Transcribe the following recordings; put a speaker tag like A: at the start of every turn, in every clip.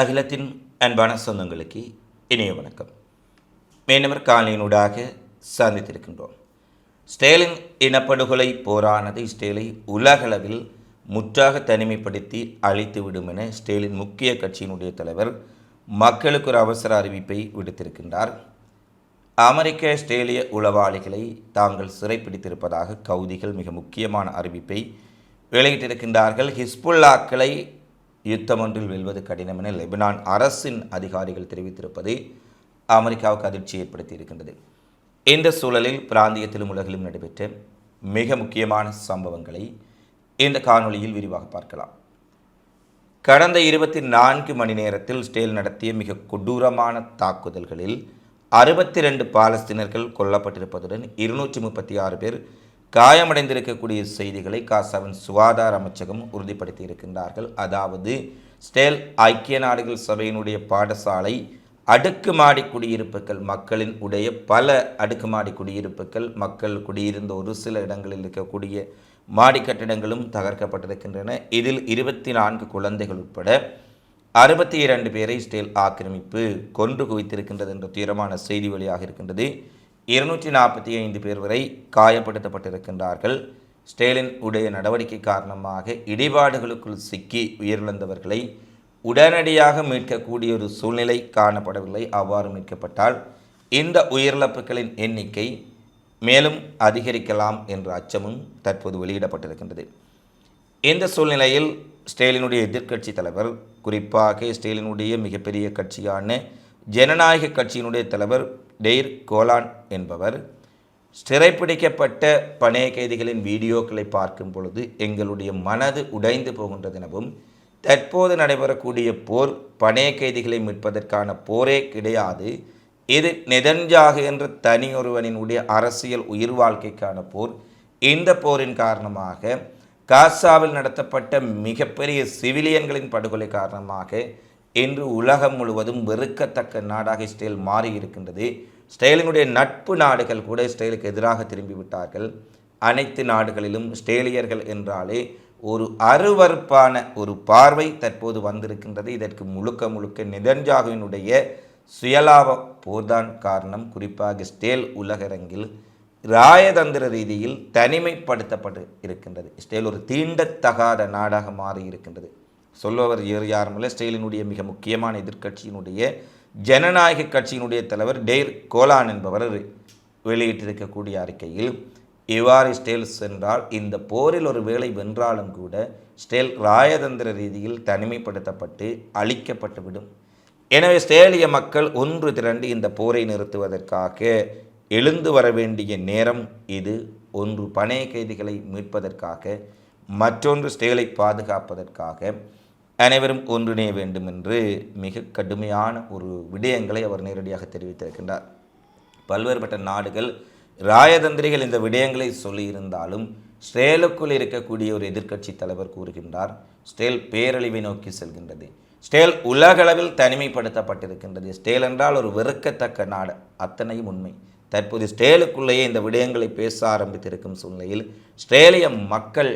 A: அகிலத்தின் அன்பான சொந்தங்களுக்கு இணைய வணக்கம். மீனவர் காலையினூடாக சந்தித்திருக்கின்றோம். ஸ்டேலின் இனப்படுகொலை போரானது ஸ்டேலை உலகளவில் முற்றாக தனிமைப்படுத்தி அழித்துவிடும் என ஸ்டேலின் முக்கிய கட்சியினுடைய தலைவர் மக்களுக்கு ஒரு அவசர அறிவிப்பை விடுத்திருக்கின்றார். அமெரிக்க ஸ்டேலிய உளவாளிகளை தாங்கள் சிறைப்பிடித்திருப்பதாக கவுதிகள் மிக முக்கியமான அறிவிப்பை வெளியிட்டிருக்கின்றார்கள். ஹிஸ்புல்லாக்களை யுத்தம் ஒன்றில் வெல்வது கடினம் என லெபனான் அரசின் அதிகாரிகள் தெரிவித்திருப்பது அமெரிக்காவுக்கு அதிர்ச்சி ஏற்படுத்தி இருக்கின்றது இந்த சூழலில் பிராந்தியத்திலும் உலகிலும் நடைபெற்ற மிக முக்கியமான சம்பவங்களை இந்த காணொளியில் விரிவாக பார்க்கலாம். கடந்த இருபத்தி நான்கு மணி நேரத்தில் ஸ்டேல் நடத்திய மிக கொடூரமான தாக்குதல்களில் அறுபத்தி ரெண்டு பாலஸ்தீனர்கள் கொல்லப்பட்டிருப்பதுடன் இருநூற்றி முப்பத்தி ஆறு பேர் காயமடைந்திருக்கக்கூடிய செய்திகளை காசாவின் சுகாதார அமைச்சகம் உறுதிப்படுத்தி இருக்கின்றார்கள் அதாவது ஸ்டேல் ஐக்கிய நாடுகள் சபையினுடைய பாடசாலை அடுக்குமாடி குடியிருப்புகள் மக்களின் உடைய பல அடுக்குமாடி குடியிருப்புகள் மக்கள் குடியிருந்த ஒரு சில இடங்களில் இருக்கக்கூடிய மாடி கட்டிடங்களும் தகர்க்கப்பட்டிருக்கின்றன. இதில் இருபத்தி நான்கு குழந்தைகள் உட்பட அறுபத்தி இரண்டு பேரை ஸ்டேல் ஆக்கிரமிப்பு கொன்று குவித்திருக்கின்றது என்ற தீரமான செய்தி வழியாக இருக்கின்றது இருநூற்றி நாற்பத்தி ஐந்து பேர் வரை காயப்படுத்தப்பட்டிருக்கின்றார்கள். ஸ்டேலின் உடைய நடவடிக்கை காரணமாக இடிபாடுகளுக்குள் சிக்கி உயிரிழந்தவர்களை உடனடியாக மீட்கக்கூடிய ஒரு சூழ்நிலை காணப்படவில்லை. அவ்வாறு மீட்கப்பட்டால் இந்த உயிரிழப்புகளின் எண்ணிக்கை மேலும் அதிகரிக்கலாம் என்ற அச்சமும் தற்போது வெளியிடப்பட்டிருக்கின்றது. இந்த சூழ்நிலையில் ஸ்டேலினுடைய எதிர்க்கட்சி தலைவர் குறிப்பாக ஸ்டேலினுடைய மிகப்பெரிய கட்சியான ஜனநாயக கட்சியினுடைய தலைவர் டெய்ர் கோலான் என்பவர் சிறைப்பிடிக்கப்பட்ட பணைய கைதிகளின் வீடியோக்களை பார்க்கும் பொழுது எங்களுடைய மனது உடைந்து போகின்றது எனவும் தற்போது நடைபெறக்கூடிய போர் பணைய கைதிகளை மீட்பதற்கான போரே கிடையாது. இது நெதன்ஜாகு என்ற தனியொருவனினுடைய அரசியல் உயிர் வாழ்க்கைக்கான போர். இந்த போரின் காரணமாக காசாவில் நடத்தப்பட்ட மிகப்பெரிய சிவிலியன்களின் படுகொலை காரணமாக இன்று உலகம் முழுவதும் வெறுக்கத்தக்க நாடாக இஸ்ரேல் மாறி இருக்கின்றது ஸ்டேலினுடைய நட்பு நாடுகள் கூட இஸ்ரேலுக்கு எதிராக திரும்பிவிட்டார்கள். அனைத்து நாடுகளிலும் ஸ்டேலியர்கள் என்றாலே ஒரு அருவறுப்பான ஒரு பார்வை தற்போது வந்திருக்கின்றது. இதற்கு முழுக்க முழுக்க நிதன்ஜாகுவினுடைய சுயலாப போர்தான் காரணம். குறிப்பாக ஸ்டேல் உலகரங்கில் ராயதந்திர ரீதியில் தனிமைப்படுத்தப்பட்டு இருக்கின்றது. ஸ்டேல் ஒரு தீண்டத்தகாத நாடாக மாறி இருக்கின்றது சொல்பவர் வேறு யாருமில்லை ஸ்டெயிலினுடைய மிக முக்கியமான எதிர்க்கட்சியினுடைய ஜனநாயக கட்சியினுடைய தலைவர் டேர் கோலான் என்பவர் வெளியிட்டிருக்கக்கூடிய அறிக்கையில் இவ்வாறு ஸ்டேல் சென்றால் இந்த போரில் ஒரு வேலை வென்றாலும் கூட ஸ்டேல் ராயதந்திர ரீதியில் தனிமைப்படுத்தப்பட்டு அழிக்கப்பட்டுவிடும். எனவே ஸ்டேலிய மக்கள் ஒன்று திரண்டு இந்த போரை நிறுத்துவதற்காக எழுந்து வர வேண்டிய நேரம் இது. ஒன்று பணைய கைதிகளை மீட்பதற்காக மற்றொன்று ஸ்டேலை பாதுகாப்பதற்காக அனைவரும் ஒன்றிணைய வேண்டும் என்று மிக கடுமையான ஒரு விடயங்களை அவர் நேரடியாக தெரிவித்திருக்கின்றார். பல்வேறுபட்ட நாடுகள் ராயதந்திரிகள் இந்த விடயங்களை சொல்லியிருந்தாலும் ஸ்ரேலுக்குள் இருக்கக்கூடிய ஒரு எதிர்க்கட்சி தலைவர் கூறுகின்றார் ஸ்டேல் பேரழிவை நோக்கி செல்கின்றது. ஸ்டேல் உலகளவில் தனிமைப்படுத்தப்பட்டிருக்கின்றது. ஸ்டேல் என்றால் ஒரு வெறுக்கத்தக்க நாடு அத்தனையும் உண்மை. தற்போது ஸ்டேலுக்குள்ளேயே இந்த விடயங்களை பேச ஆரம்பித்திருக்கும் சூழ்நிலையில் ஸ்ட்ரேலிய மக்கள்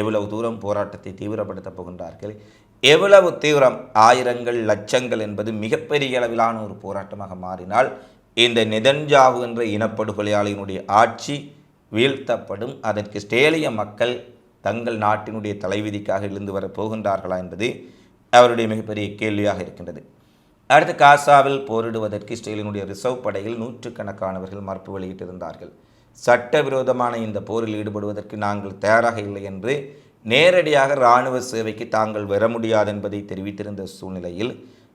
A: எவ்வளவு தூரம் போராட்டத்தை தீவிரப்படுத்தப் போகின்றார்கள்? எவ்வளவு தீவிரம்? ஆயிரங்கள் லட்சங்கள் என்பது மிகப்பெரிய அளவிலான ஒரு போராட்டமாக மாறினால் இந்த நெதன்ஜாவு என்ற இனப்படுகொலையாளியினுடைய ஆட்சி வீழ்த்தப்படும். அதற்கு ஸ்டேலிய மக்கள் தங்கள் நாட்டினுடைய தலைவிதிக்காக எழுந்து வர போகின்றார்களா என்பது அவருடைய மிகப்பெரிய கேள்வியாக இருக்கின்றது. அடுத்து காசாவில் போரிடுவதற்கு இஸ்ரேலினுடைய ரிசர்வ் படையில் நூற்றுக்கணக்கானவர்கள் மறுப்பு வெளியிட்டிருந்தார்கள். சட்டவிரோதமான இந்த போரில் ஈடுபடுவதற்கு நாங்கள் தயாராக இல்லை என்று நேரடியாக இராணுவ சேவைக்கு தாங்கள் வர முடியாது என்பதை தெரிவித்திருந்த சூழ்நிலையில்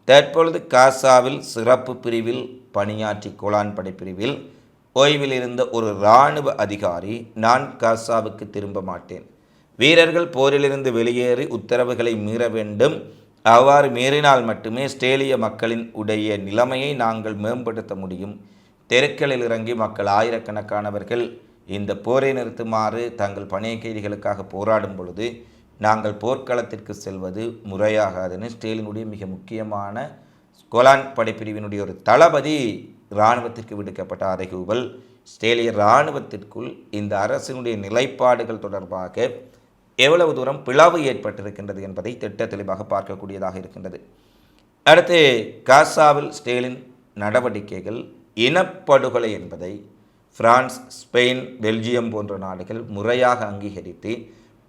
A: தற்பொழுது காசாவில் சிறப்பு பிரிவில் பணியாற்றி கோலான் படைப்பிரிவில் ஓய்வில் இருந்த ஒரு இராணுவ அதிகாரி நான் காசாவுக்கு திரும்ப மாட்டேன். வீரர்கள் போரிலிருந்து வெளியேறி உத்தரவுகளை மீற வேண்டும். அவ்வாறு மீறினால் மட்டுமே ஸ்டேலிய மக்களின் உடைய நிலைமையை நாங்கள் மேம்படுத்த முடியும். தெருக்களில் இறங்கி மக்கள் ஆயிரக்கணக்கானவர்கள் இந்த போரை நிறுத்துமாறு தங்கள் பணிய கைதிகளுக்காக போராடும் பொழுது நாங்கள் போர்க்களத்திற்கு செல்வது முறையாகாதுன்னு ஸ்டேலினுடைய மிக முக்கியமான கோலான் படைப்பிரிவினுடைய ஒரு தளபதி இராணுவத்திற்கு விடுக்கப்பட்ட அறைகூவல். ஸ்டேலிய இராணுவத்திற்குள் இந்த அரசினுடைய நிலைப்பாடுகள் தொடர்பாக எவ்வளவு தூரம் பிளவு ஏற்பட்டிருக்கின்றது என்பதை திட்ட தெளிவாக பார்க்கக்கூடியதாக இருக்கின்றது. அடுத்து காசாவில் ஸ்டேலின் நடவடிக்கைகள் இனப்படுகொலை என்பதை பிரான்ஸ் ஸ்பெயின் பெல்ஜியம் போன்ற நாடுகள் முறையாக அங்கீகரித்து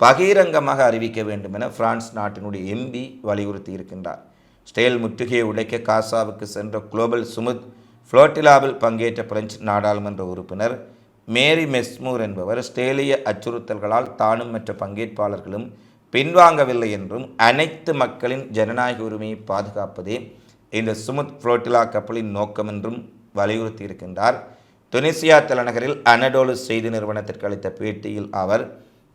A: பகிரங்கமாக அறிவிக்க வேண்டும் என பிரான்ஸ் நாட்டினுடைய எம்பி வலியுறுத்தி இருக்கின்றார். ஸ்டேல் முற்றுகையை உடைக்க காசாவுக்கு சென்ற குளோபல் சுமுத் புளோட்டிலாவில் பங்கேற்ற பிரெஞ்சு நாடாளுமன்ற உறுப்பினர் மேரி மெஸ்மூர் என்பவர் ஸ்டேலிய அச்சுறுத்தல்களால் தானும் மற்ற பங்கேற்பாளர்களும் பின்வாங்கவில்லை என்றும் அனைத்து மக்களின் ஜனநாயக உரிமையை பாதுகாப்பதே இந்த சுமுத் புளோட்டிலா கப்பலின் நோக்கம் என்றும் வலியுறுத்தி இருக்கின்றார் துனிசியா தலைநகரில் அனடோலு செய்தி நிறுவனத்திற்கு அளித்த பேட்டியில் அவர்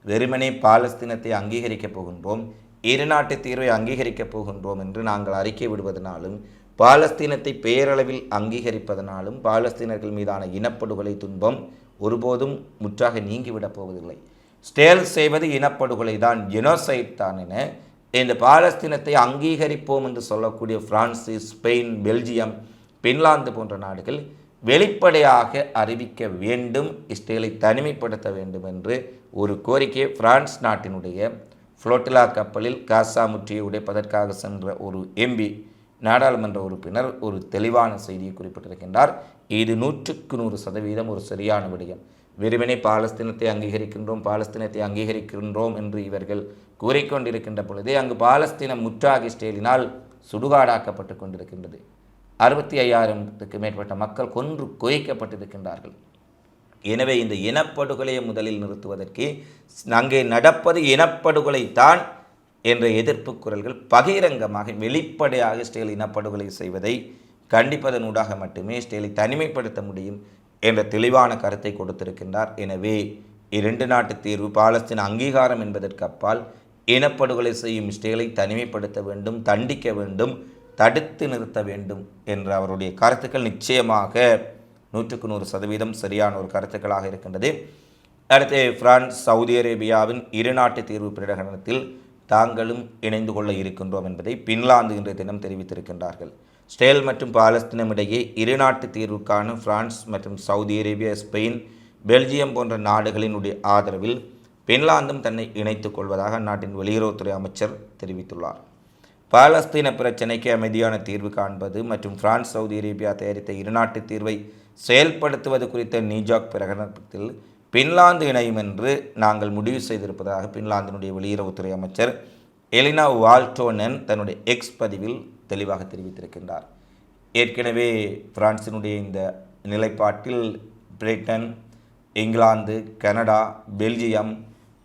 A: வெறுமனே பாலஸ்தீனத்தை அங்கீகரிக்கப் போகின்றோம் இரு நாட்டு தீர்வை அங்கீகரிக்கப் போகின்றோம் என்று நாங்கள் அறிக்கை விடுவதனாலும் பாலஸ்தீனத்தை பேரளவில் அங்கீகரிப்பதனாலும் பாலஸ்தீனர்கள் மீதான இனப்படுகொலை துன்பம் ஒருபோதும் முற்றாக நீங்கிவிடப் போவதில்லை. ஸ்டேல் செய்வது இனப்படுகொலை தான் ஜெனோசைட் தான் என இந்த பாலஸ்தீனத்தை அங்கீகரிப்போம் என்று சொல்லக்கூடிய பிரான்சு ஸ்பெயின் பெல்ஜியம் பின்லாந்து போன்ற நாடுகள் வெளிப்படையாக அறிவிக்க வேண்டும் இஸ்ரேலை தனிமைப்படுத்த வேண்டும் என்று ஒரு கோரிக்கையை பிரான்ஸ் நாட்டினுடைய ஃப்ளோட்டிலா கப்பலில் காசா முற்றியை உடைப்பதற்காக சென்ற ஒரு எம்பி நாடாளுமன்ற உறுப்பினர் ஒரு தெளிவான செய்தியை குறிப்பிட்டிருக்கின்றார். இது நூற்றுக்கு நூறு சதவீதம் ஒரு சரியான விடயம். வெறுமனே பாலஸ்தீனத்தை அங்கீகரிக்கின்றோம் பாலஸ்தீனத்தை அங்கீகரிக்கின்றோம் என்று இவர்கள் கூறிக்கொண்டிருக்கின்ற பொழுதே அங்கு பாலஸ்தீனம் முற்றாக இஸ்ரேலினால் சுடுகாடாக்கப்பட்டு கொண்டிருக்கின்றது. அறுபத்தி ஐயாயிரத்துக்கு மேற்பட்ட மக்கள் கொன்று குவிக்கப்பட்டிருக்கின்றார்கள் எனவே இந்த இனப்படுகொலையை முதலில் நிறுத்துவதற்கு அங்கே நடப்பது இனப்படுகொலை தான் என்ற எதிர்ப்பு குரல்கள் பகிரங்கமாக வெளிப்படையாக இஸ்ரேல் இனப்படுகொலை செய்வதை கண்டிப்பதனூடாக மட்டுமே இஸ்ரேலை தனிமைப்படுத்த முடியும் என்ற தெளிவான கருத்தை கொடுத்திருக்கின்றார். எனவே இரண்டு நாட்டு தீர்வு பாலஸ்தீன் அங்கீகாரம் என்பதற்கு அப்பால் இனப்படுகொலை செய்யும் இஸ்ரேலை தனிமைப்படுத்த வேண்டும் தண்டிக்க வேண்டும் தடுத்து நிறுத்த வேண்டும் என்ற அவருடைய கருத்துக்கள் நிச்சயமாக நூற்றுக்கு நூறு சதவீதம் சரியான ஒரு கருத்துக்களாக இருக்கின்றது. அடுத்து பிரான்ஸ் சவுதி அரேபியாவின் இரு நாட்டு தீர்வு பிரகடனத்தில் தாங்களும் இணைந்து கொள்ள இருக்கின்றோம் என்பதை பின்லாந்து இன்றைய தினம் தெரிவித்திருக்கின்றார்கள். ஸ்டேல் மற்றும் பாலஸ்தீனம் இடையே இரு நாட்டு தீர்வுக்கான பிரான்ஸ் மற்றும் சவுதி அரேபியா ஸ்பெயின் பெல்ஜியம் போன்ற நாடுகளினுடைய ஆதரவில் பின்லாந்தும் தன்னை இணைத்துக் கொள்வதாக அந்நாட்டின் வெளியுறவுத்துறை அமைச்சர் தெரிவித்துள்ளார். பாலஸ்தீன பிரச்சினைக்கு அமைதியான தீர்வு காண்பது மற்றும் பிரான்ஸ் சவுதி அரேபியா தயாரித்த இருநாட்டு தீர்வை செயல்படுத்துவது குறித்த நியூஜாக் பிரகடனத்தில் பின்லாந்து இணையும் என்று நாங்கள் முடிவு செய்திருப்பதாக பின்லாந்தினுடைய வெளியுறவுத்துறை அமைச்சர் எலினா வால்டோனன் தன்னுடைய எக்ஸ் பதிவில் தெளிவாக தெரிவித்திருக்கின்றார். ஏற்கனவே பிரான்சினுடைய இந்த நிலைப்பாட்டில் பிரிட்டன் இங்கிலாந்து கனடா பெல்ஜியம்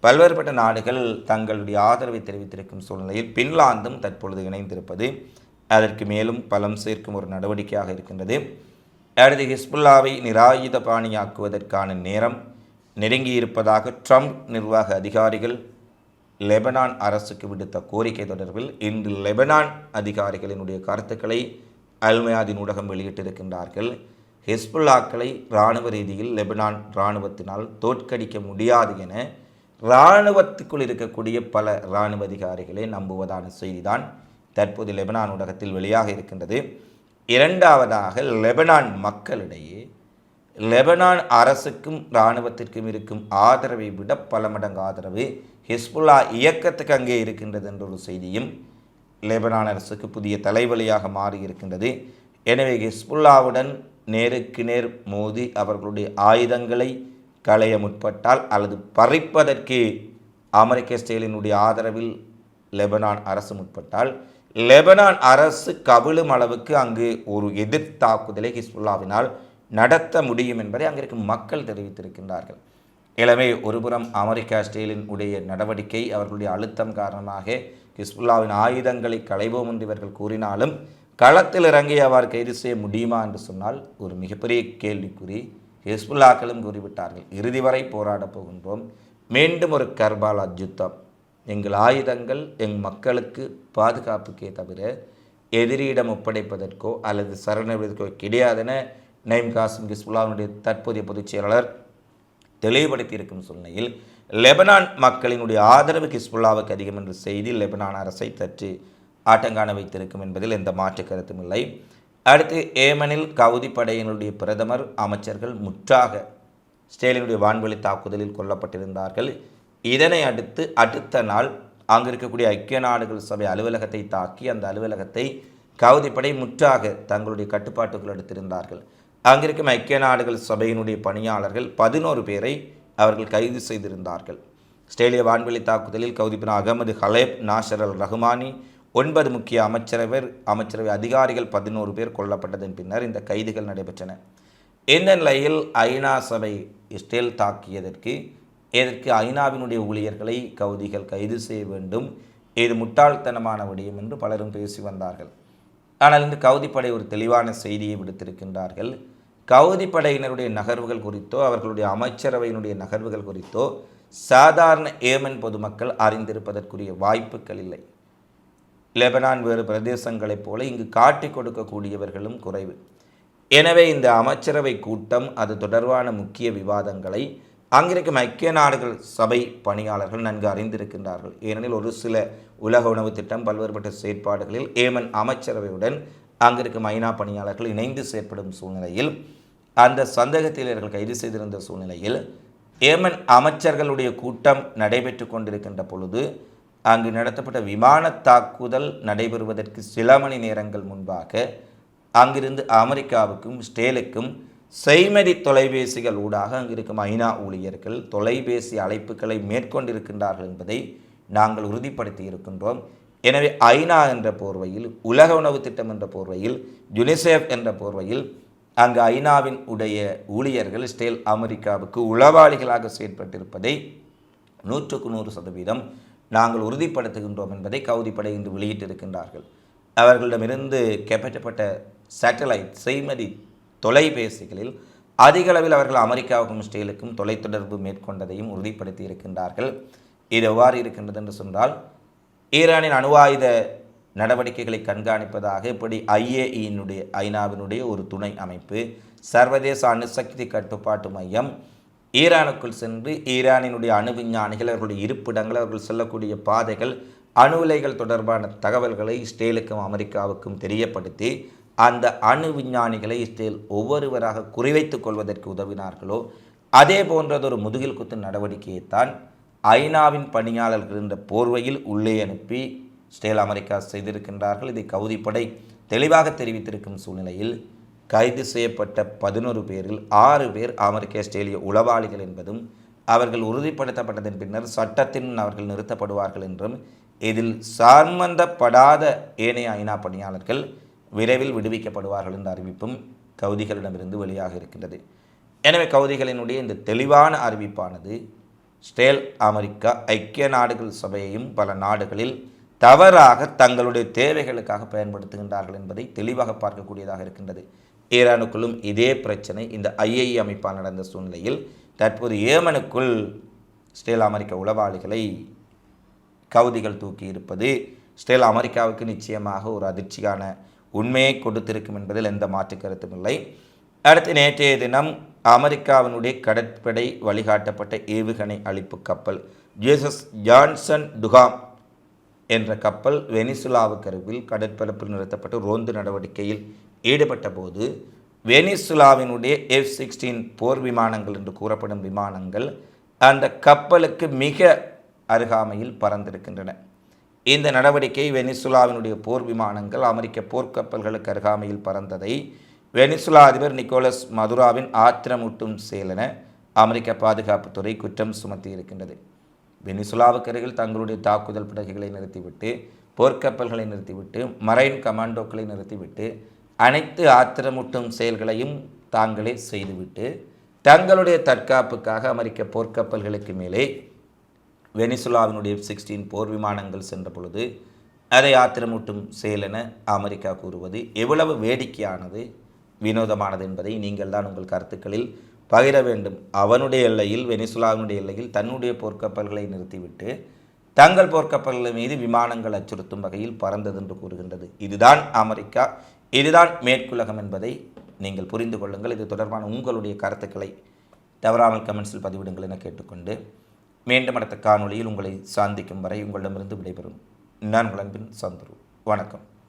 A: பல்வேறுபட்ட நாடுகள் தங்களுடைய ஆதரவை தெரிவித்திருக்கும் சூழ்நிலையில் பின்லாந்தும் தற்பொழுது இணைந்திருப்பது அதற்கு மேலும் பலம் சேர்க்கும் ஒரு நடவடிக்கையாக இருக்கின்றது. அடுத்து ஹிஸ்புல்லாவை நிராயுத பாணியாக்குவதற்கான நேரம் நெருங்கியிருப்பதாக ட்ரம்ப் நிர்வாக அதிகாரிகள் லெபனான் அரசுக்கு விடுத்த கோரிக்கை தொடர்பில் இன்று லெபனான் அதிகாரிகளினுடைய கருத்துக்களை அல்மயாதின் ஊடகம் வெளியிட்டிருக்கின்றார்கள். ஹிஸ்புல்லாக்களை இராணுவ ரீதியில் லெபனான் இராணுவத்தினால் தோற்கடிக்க முடியாது என இராணுவத்துக்குள் இருக்கக்கூடிய பல இராணுவ அதிகாரிகளை நம்புவதான செய்திதான் தற்போது லெபனான் ஊடகத்தில் வெளியாக இருக்கின்றது. இரண்டாவதாக லெபனான் மக்களிடையே லெபனான் அரசுக்கும் இராணுவத்திற்கும் இருக்கும் ஆதரவை விட பல மடங்கு ஆதரவு ஹிஸ்புல்லா இயக்கத்துக்கு அங்கே இருக்கின்றது என்ற ஒரு செய்தியும் லெபனான் அரசுக்கு புதிய தலைவலியாக மாறி இருக்கின்றது. எனவே ஹிஸ்புல்லாவுடன் நேருக்கு நேர் மோதி அவர்களுடைய ஆயுதங்களை களைய முற்பட்டால் அல்லது பறிப்பதற்கு அமெரிக்க ஸ்டேலினுடைய ஆதரவில் லெபனான் அரசு முற்பட்டால் லெபனான் அரசு கவிழும் அளவுக்கு அங்கு ஒரு எதிர் தாக்குதலை ஹிஸ்புல்லாவினால் நடத்த முடியும் என்பதை அங்கிருக்கும் மக்கள் தெரிவித்திருக்கின்றார்கள். எனவே ஒருபுறம் அமெரிக்கா ஸ்டேலின் உடைய நடவடிக்கை அவர்களுடைய அழுத்தம் காரணமாக ஹிஸ்புல்லாவின் ஆயுதங்களை களைவோம் என்று இவர்கள் கூறினாலும் களத்தில் இறங்கி அவர் கைது செய்ய முடியுமா என்று சொன்னால் ஒரு மிகப்பெரிய கேள்விக்குறி. ஹிஸ்புல்லாக்களும் கூறிவிட்டார்கள் இறுதி வரை போராடப் போகின்றோம். மீண்டும் ஒரு கர்பாலா யுத்தம் எங்கள் ஆயுதங்கள் எங் மக்களுக்கு பாதுகாப்புக்கே தவிர எதிரியிடம் ஒப்படைப்பதற்கோ அல்லது சரணடைவதற்கோ கிடையாதென நைம் காசிம் ஹிஸ்புல்லாவினுடைய தற்போதைய பொதுச் செயலாளர் தெளிவுபடுத்தியிருக்கும் சூழ்நிலையில் லெபனான் மக்களினுடைய ஆதரவு ஹிஸ்புல்லாவுக்கு அதிகம் என்ற செய்தி லெபனான் அரசை சற்று ஆட்டங்காண வைத்திருக்கும் என்பதில் எந்த மாற்று கருத்தும் இல்லை. அடுத்து ஏமனில் கவுதி படையினுடைய பிரதமர் அமைச்சர்கள் முற்றாக ஸ்டேலினுடைய வான்வெளி தாக்குதலில் கொல்லப்பட்டிருந்தார்கள். இதனை அடுத்து அடுத்த நாள் அங்கு இருக்கக்கூடிய ஐக்கிய நாடுகள் சபை அலுவலகத்தை தாக்கி அந்த அலுவலகத்தை கவுதிப்படை முற்றாக தங்களுடைய கட்டுப்பாட்டுக்குள் எடுத்திருந்தார்கள். அங்கிருக்கும் ஐக்கிய நாடுகள் சபையினுடைய பணியாளர்கள் பதினோரு பேரை அவர்கள் கைது செய்திருந்தார்கள். ஸ்டேலிய வான்வெளி தாக்குதலில் கவுதிப்பின் அகமது ஹலேப் நாசர் அல் ரஹ்மானி ஒன்பது முக்கிய அமைச்சரவர் அமைச்சரவை அதிகாரிகள் பதினோரு பேர் கொல்லப்பட்டதன் பின்னர் இந்த கைதுகள் நடைபெற்றன. இந்த நிலையில் ஐநா சபை இஸ்ரேல் தாக்கியதற்கு இதற்கு ஐநாவினுடைய ஊழியர்களை கவுதிகள் கைது செய்ய வேண்டும். இது முட்டாள்தனமான விடயம் என்று பலரும் பேசி வந்தார்கள். ஆனால் இந்த கவுதிப்படை ஒரு தெளிவான செய்தியை விடுத்திருக்கின்றார்கள். கவுதிப்படையினருடைய நகர்வுகள் குறித்தோ அவர்களுடைய அமைச்சரவையினுடைய நகர்வுகள் குறித்தோ சாதாரண ஏமன் பொதுமக்கள் அறிந்திருப்பதற்குரிய வாய்ப்புகள் இல்லை. லெபனான் வேறு பிரதேசங்களைப் போல இங்கு காட்டிக் கொடுக்கக்கூடியவர்களும் குறைவு. எனவே இந்த அமைச்சரவை கூட்டம் அது தொடர்பான முக்கிய விவாதங்களை அங்கிருக்கும் ஐக்கிய நாடுகள் சபை பணியாளர்கள் நன்கு அறிந்திருக்கின்றார்கள். ஏனெனில் ஒரு சில உலக உணவு திட்டம் பல்வேறுபட்ட செயற்பாடுகளில் ஏமன் அமைச்சரவையுடன் அங்கிருக்கும் ஐநா பணியாளர்கள் இணைந்து செயற்படும் சூழ்நிலையில் அந்த சந்தேகத்தில் இவர்கள் கைது செய்திருந்த சூழ்நிலையில் ஏமன் அமைச்சர்களுடைய கூட்டம் நடைபெற்று கொண்டிருக்கின்ற பொழுது அங்கு நடத்தப்பட்ட விமான தாக்குதல் நடைபெறுவதற்கு சில மணி நேரங்கள் முன்பாக அங்கிருந்து அமெரிக்காவுக்கும் ஸ்டேலுக்கும் செய்மதி தொலைபேசிகள் ஊடாக அங்கிருக்கும் ஐநா ஊழியர்கள் தொலைபேசி அழைப்புகளை மேற்கொண்டிருக்கின்றார்கள் என்பதை நாங்கள் உறுதிப்படுத்தி இருக்கின்றோம். எனவே ஐநா என்ற போர்வையில் உலக உணவு திட்டம் என்ற போர்வையில் யுனிசெஃப் என்ற போர்வையில் அங்கு ஐநாவின் உடைய ஊழியர்கள் ஸ்டேல் அமெரிக்காவுக்கு உளவாளிகளாக செயற்பட்டிருப்பதை நூற்றுக்கு நூறு சதவீதம் நாங்கள் உறுதிப்படுத்துகின்றோம் என்பதை கவுதிப்படை இன்று வெளியிட்டிருக்கின்றார்கள். அவர்களிடமிருந்து கைப்பற்றப்பட்ட சேட்டலைட் செய்மதி தொலைபேசிகளில் அதிகளவில் அவர்கள் அமெரிக்காவுக்கும் ஸ்டேலுக்கும் தொலைத்தொடர்பு மேற்கொண்டதையும் உறுதிப்படுத்தி இருக்கின்றார்கள். இது எவ்வாறு இருக்கின்றது என்று சொன்னால் ஈரானின் அணுவாயுத நடவடிக்கைகளை கண்காணிப்பதாக இப்படி ஐஏஇனுடைய ஐநாவினுடைய ஒரு துணை அமைப்பு சர்வதேச அணுசக்தி கட்டுப்பாட்டு மையம் ஈரானுக்குள் சென்று ஈரானினுடைய அணு விஞ்ஞானிகள் அவர்களுடைய இருப்பிடங்கள் அவர்கள் செல்லக்கூடிய பாதைகள் அணு உலைகள் தொடர்பான தகவல்களை இஸ்ரேலுக்கும் அமெரிக்காவுக்கும் தெரியப்படுத்தி அந்த அணு விஞ்ஞானிகளை இஸ்ரேல் ஒவ்வொருவராக குறிவைத்துக் கொள்வதற்கு உதவினார்களோ அதே போன்றதொரு முதுகில் குத்து நடவடிக்கையைத்தான் ஐநாவின் பணியாளர்கள் என்ற போர்வையில் உள்ளே அனுப்பி ஸ்டேல் அமெரிக்கா செய்திருக்கின்றார்கள். இதை கவுதிப்படை தெளிவாக தெரிவித்திருக்கும் சூழ்நிலையில் கைது செய்யப்பட்ட பதினோரு பேரில் ஆறு பேர் அமெரிக்க ஆஸ்திரேலிய உளவாளிகள் என்பதும் அவர்கள் உறுதிப்படுத்தப்பட்டதன் பின்னர் சட்டத்தின் அவர்கள் நிறுத்தப்படுவார்கள் என்றும் இதில் சம்பந்தப்படாத ஏனைய ஐநா பணியாளர்கள் விரைவில் விடுவிக்கப்படுவார்கள் என்ற அறிவிப்பும் கவுதிகளிடமிருந்து வெளியாக இருக்கின்றது. எனவே கவுதிகளினுடைய இந்த தெளிவான அறிவிப்பானது ஸ்டேல் அமெரிக்கா ஐக்கிய நாடுகள் சபையையும் பல நாடுகளில் தவறாக தங்களுடைய தேவைகளுக்காக பயன்படுத்துகின்றார்கள் என்பதை தெளிவாக பார்க்கக்கூடியதாக இருக்கின்றது. ஈரானுக்குள்ளும் இதே பிரச்சனை இந்த ஐஐ அமைப்பால் நடந்த சூழ்நிலையில் தற்போது ஏமனுக்குள் ஸ்டேல் அமெரிக்க உளவாளிகளை கவுதிகள் தூக்கி இருப்பது ஸ்டேல் அமெரிக்காவுக்கு நிச்சயமாக ஒரு அதிர்ச்சியான உண்மையை கொடுத்திருக்கும் என்பதில் எந்த மாற்று கருத்தும் இல்லை. அடுத்து நேற்றைய தினம் அமெரிக்காவினுடைய கடற்படை வழிகாட்டப்பட்ட ஏவுகணை அழிப்பு கப்பல் ஜேசஸ் ஜான்சன் டுகாம் என்ற கப்பல் வெனிசுலாவுக்கு அருகில் கடற்பரப்பில் நிறுத்தப்பட்டு ரோந்து நடவடிக்கையில் ஈடுபட்ட போது வெனிசுலாவினுடைய எஃப் சிக்ஸ்டீன் போர் விமானங்கள் என்று கூறப்படும் விமானங்கள் அந்த கப்பலுக்கு மிக அருகாமையில் பறந்திருக்கின்றன. இந்த நடவடிக்கை வெனிசுலாவினுடைய போர் விமானங்கள் அமெரிக்க போர்க்கப்பல்களுக்கு அருகாமையில் பறந்ததை வெனிசுலா அதிபர் நிக்கோலஸ் மதுராவின் ஆத்திரமூட்டும் செயலென அமெரிக்க பாதுகாப்புத்துறை குற்றம் சுமத்தி இருக்கின்றது வெனிசுலாவுக்கு அருகில் தங்களுடைய தாக்குதல் படகுகளை நிறுத்திவிட்டு போர்க்கப்பல்களை நிறுத்திவிட்டு மரைன் கமாண்டோக்களை நிறுத்திவிட்டு அனைத்து ஆத்திரமூட்டும் செயல்களையும் தாங்களே செய்துவிட்டு தங்களுடைய தற்காப்புக்காக அமெரிக்க போர்க்கப்பல்களுக்கு மேலே வெனிசுலாவினுடைய சிக்ஸ்டீன் போர் விமானங்கள் சென்ற பொழுது அதை ஆத்திரமூட்டும் செயல் என அமெரிக்கா கூறுவது எவ்வளவு வேடிக்கையானது வினோதமானது என்பதை நீங்கள் தான் உங்கள் கருத்துக்களில் பகிர வேண்டும். அவனுடைய எல்லையில் வெனிசுலாவினுடைய எல்லையில் தன்னுடைய போர்க்கப்பல்களை நிறுத்திவிட்டு தங்கள் போர்க்கப்பல்கள் மீது விமானங்கள் அச்சுறுத்தும் வகையில் பறந்தது என்று கூறுகின்றது. இதுதான் அமெரிக்கா இதுதான் மேற்குலகம் என்பதை நீங்கள் புரிந்து கொள்ளுங்கள். இது தொடர்பான உங்களுடைய கருத்துக்களை தவறாமல் கமெண்ட்ஸில் பதிவிடுங்கள் என கேட்டுக்கொண்டு மீண்டும் அடுத்த காணொளியில் உங்களை சாந்திக்கும் வரை உங்களிடமிருந்து விடைபெறும். நான் உங்கள் அன்பின் சந்துரு. வணக்கம்.